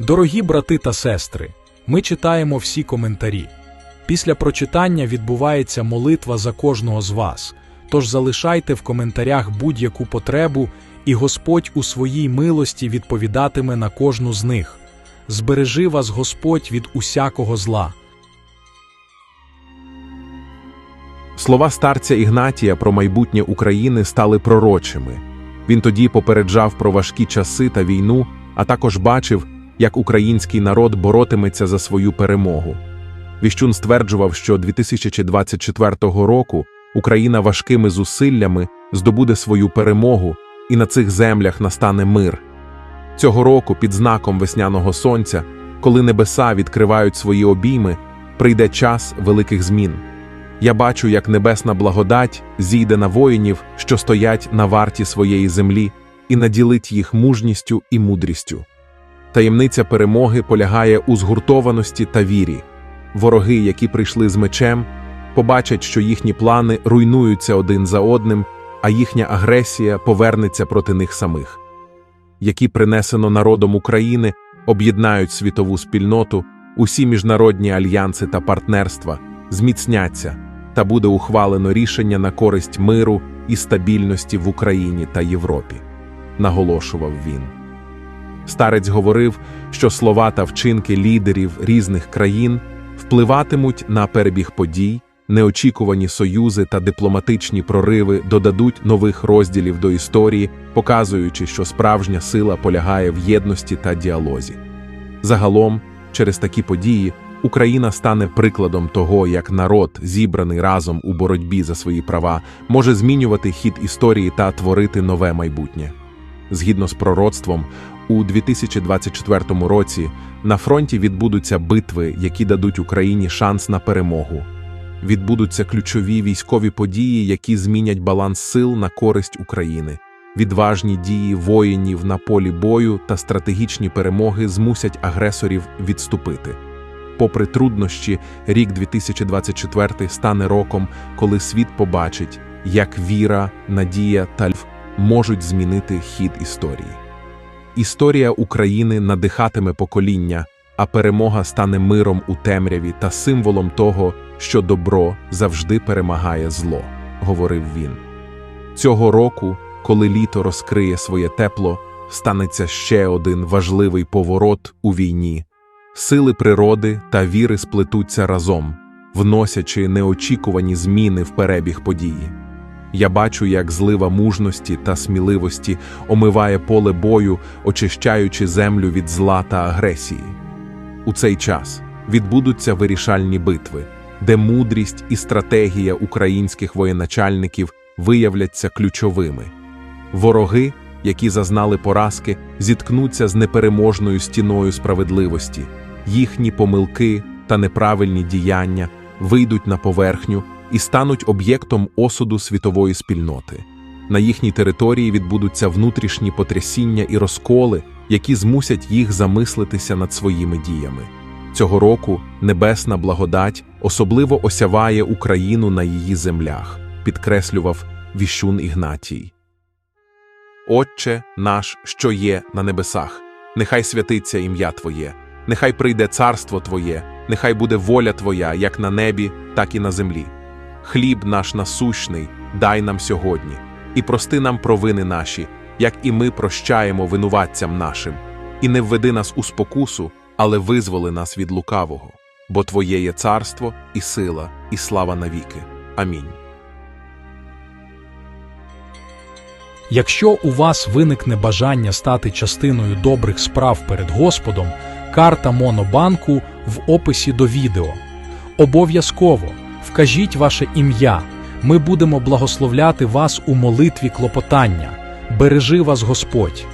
Дорогі брати та сестри, ми читаємо всі коментарі. Після прочитання відбувається молитва за кожного з вас. Тож залишайте в коментарях будь-яку потребу, і Господь у своїй милості відповідатиме на кожну з них. Збережи вас Господь від усякого зла. Слова старця Ігнатія про майбутнє України стали пророчими. Він тоді попереджав про важкі часи та війну, а також бачив, як український народ боротиметься за свою перемогу. Віщун стверджував, що 2024 року Україна важкими зусиллями здобуде свою перемогу, і на цих землях настане мир. Цього року, під знаком весняного сонця, коли небеса відкривають свої обійми, прийде час великих змін. Я бачу, як небесна благодать зійде на воїнів, що стоять на варті своєї землі, і наділить їх мужністю і мудрістю. Таємниця перемоги полягає у згуртованості та вірі. Вороги, які прийшли з мечем, побачать, що їхні плани руйнуються один за одним, а їхня агресія повернеться проти них самих. Які принесено народом України, об'єднають світову спільноту, усі міжнародні альянси та партнерства зміцняться, та буде ухвалено рішення на користь миру і стабільності в Україні та Європі, наголошував він. Старець говорив, що слова та вчинки лідерів різних країн впливатимуть на перебіг подій, неочікувані союзи та дипломатичні прориви додадуть нових розділів до історії, показуючи, що справжня сила полягає в єдності та діалозі. Загалом, через такі події, Україна стане прикладом того, як народ, зібраний разом у боротьбі за свої права, може змінювати хід історії та творити нове майбутнє. Згідно з пророцтвом, у 2024 році на фронті відбудуться битви, які дадуть Україні шанс на перемогу. Відбудуться ключові військові події, які змінять баланс сил на користь України. Відважні дії воїнів на полі бою та стратегічні перемоги змусять агресорів відступити. Попри труднощі, рік 2024 стане роком, коли світ побачить, як віра, надія та льв можуть змінити хід історії. Історія України надихатиме покоління, а перемога стане миром у темряві та символом того, що добро завжди перемагає зло, говорив він. Цього року, коли літо розкриє своє тепло, станеться ще один важливий поворот у війні. Сили природи та віри сплетуться разом, вносячи неочікувані зміни в перебіг події. Я бачу, як злива мужності та сміливості омиває поле бою, очищаючи землю від зла та агресії. У цей час відбудуться вирішальні битви, де мудрість і стратегія українських воєначальників виявляться ключовими. Вороги, які зазнали поразки, зіткнуться з непереможною стіною справедливості, їхні помилки та неправильні діяння вийдуть на поверхню і стануть об'єктом осуду світової спільноти. На їхній території відбудуться внутрішні потрясіння і розколи, які змусять їх замислитися над своїми діями. Цього року небесна благодать особливо осяває Україну на її землях, підкреслював Віщун Ігнатій. Отче наш, що є на небесах, нехай святиться ім'я Твоє, нехай прийде царство Твоє, нехай буде воля Твоя, як на небі, так і на землі. Хліб наш насущний, дай нам сьогодні, і прости нам провини наші, як і ми прощаємо винуватцям нашим, і не введи нас у спокусу, але визволи нас від лукавого, бо Твоє є царство, і сила, і слава навіки. Амінь. Якщо у вас виникне бажання стати частиною добрих справ перед Господом, карта Монобанку в описі до відео. Обов'язково вкажіть ваше ім'я. Ми будемо благословляти вас у молитві клопотання. Бережи вас Господь!